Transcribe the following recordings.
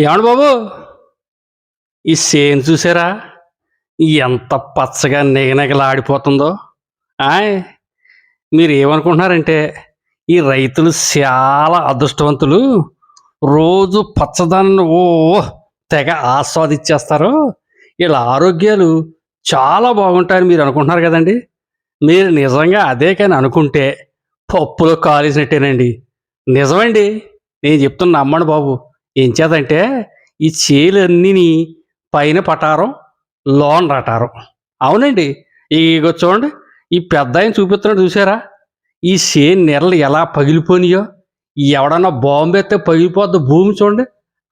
ఏమండి బాబు? ఈ సేను చూసారా? ఎంత పచ్చగా నిగనిగలాడిపోతుందో. ఆయ్ మీరు ఏమనుకుంటున్నారంటే ఈ రైతులు చాలా అదృష్టవంతులు. రోజు పచ్చదనాన్ని ఓ తెగ ఆస్వాదించేస్తారు వీళ్ళ ఆరోగ్యాలు చాలా బాగుంటాయని మీరు అనుకుంటున్నారు కదండి. మీరు నిజంగా అదే కానీ అనుకుంటే పప్పులో కాలేసినట్టేనండి. నిజమండి. నేను చెప్తున్నా నమ్మండి బాబు. ఏం చేతంటే ఈ చేలన్నీ పైన పటారం లోన్ రటారం. అవునండి. ఇగో చూడండి. ఈ పెద్ద ఆయన చూపిస్తున్నాడు చూసారా ఈ చేను నెరలు ఎలా పగిలిపోయినాయో ఎవడన్నా బాంబు ఎత్తే పగిలిపోద్ది భూమి చూడండి.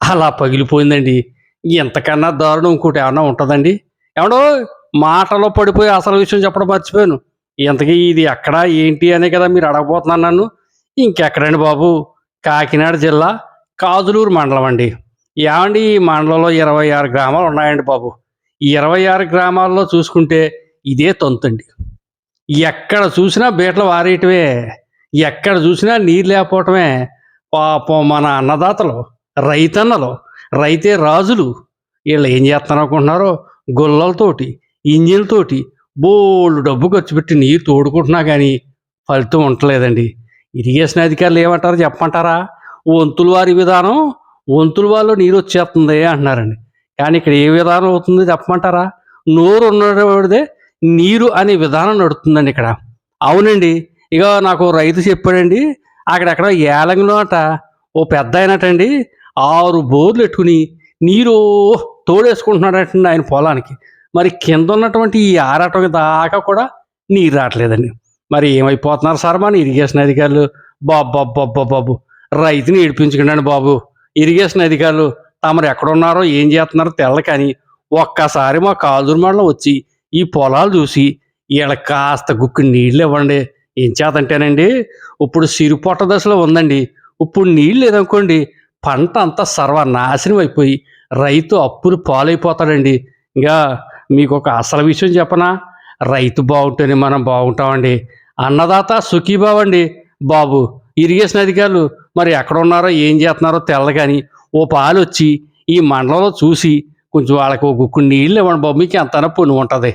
అలా పగిలిపోయిందండి. ఇంతకన్నా దారుణం ఇంకోటి ఏమన్నా ఉంటుందండి? ఏమడో మాటలో పడిపోయి అసలు విషయం చెప్పడం మర్చిపోయాను. ఇంతకీ ఇది ఎక్కడ ఏంటి అనే కదా మీరు అడగబోతున్నాను నన్ను. ఇంకెక్కడండి బాబు? కాకినాడ జిల్లా కాదులూరు మండలం అండి. ఏమండి ఈ మండలంలో ఇరవై ఆరు గ్రామాలు ఉన్నాయండి బాబు. ఈ ఇరవై ఆరు గ్రామాల్లో చూసుకుంటే ఇదే తొంతండి. ఎక్కడ చూసినా బీటలు వారేయటమే ఎక్కడ చూసినా నీరు లేకపోవటమే పాపం మన అన్నదాతలు రైతన్నలు రైతే రాజులు వీళ్ళు ఏం చేస్తున్నారు అనుకుంటున్నారో గొల్లలతోటి ఇంజిన్లతోటి బోళ్ళు డబ్బు ఖర్చు పెట్టి నీరు తోడుకుంటున్నా కానీ ఫలితం ఉండలేదండి ఇరిగేషన్ అధికారులు ఏమంటారు చెప్పమంటారా? వంతుల వారి విధానం వంతుల వాళ్ళు నీరు వచ్చేస్తుంది అంటున్నారండి. కానీ ఇక్కడ ఏ విధానం అవుతుంది చెప్పమంటారా? నోరు ఉన్నవాడిదే నీరు అనే విధానం నడుతుందండి ఇక్కడ. అవునండి. ఇక నాకు రైతు చెప్పాడండి అక్కడెక్కడ ఏలంగిలో అట ఓ పెద్ద అయినట్టండి ఆరు బోర్లు పెట్టుకుని నీరు తోడేసుకుంటున్నాడటండి ఆయన పొలానికి. మరి కింద ఉన్నటువంటి ఈ ఆరాటం దాకా కూడా నీరు రావట్లేదండి. మరి ఏమైపోతున్నారు సార్ మన ఇరిగేషన్ అధికారులు? బాబు బాబు బాబు. రైతుని ఏడిపించుకున్నాను బాబు. ఇరిగేషన్ అధికారులు తమరు ఎక్కడున్నారో ఏం చేస్తున్నారో తెల్ల కానీ ఒక్కసారి మా కాజూరు వచ్చి ఈ పొలాలు చూసి వీళ్ళ కాస్త గుక్కు నీళ్ళు ఇవ్వండి. ఏం చేతంటేనండి ఇప్పుడు సిరిపొట్ట దశలో ఉందండి. ఇప్పుడు నీళ్ళు లేదనుకోండి పంట అంతా సర్వనాశనం అయిపోయి రైతు అప్పులు పాలైపోతాడండి. ఇంకా మీకు ఒక అసలు విషయం చెప్పనా? రైతు బాగుంటేనే మనం బాగుంటామండి. అన్నదాత సుఖీబావండి బాబు. ఇరిగేషన్ అధికారులు మరి ఎక్కడ ఉన్నారో ఏం చేస్తున్నారో తెల్ల కానీ ఓ పాలు వచ్చి ఈ మండలంలో చూసి కొంచెం వాళ్ళకి ఒక గుక్కు నీళ్ళు ఇవ్వండి బాబు మీకు ఎంత పుణ్యం ఉంటుంది.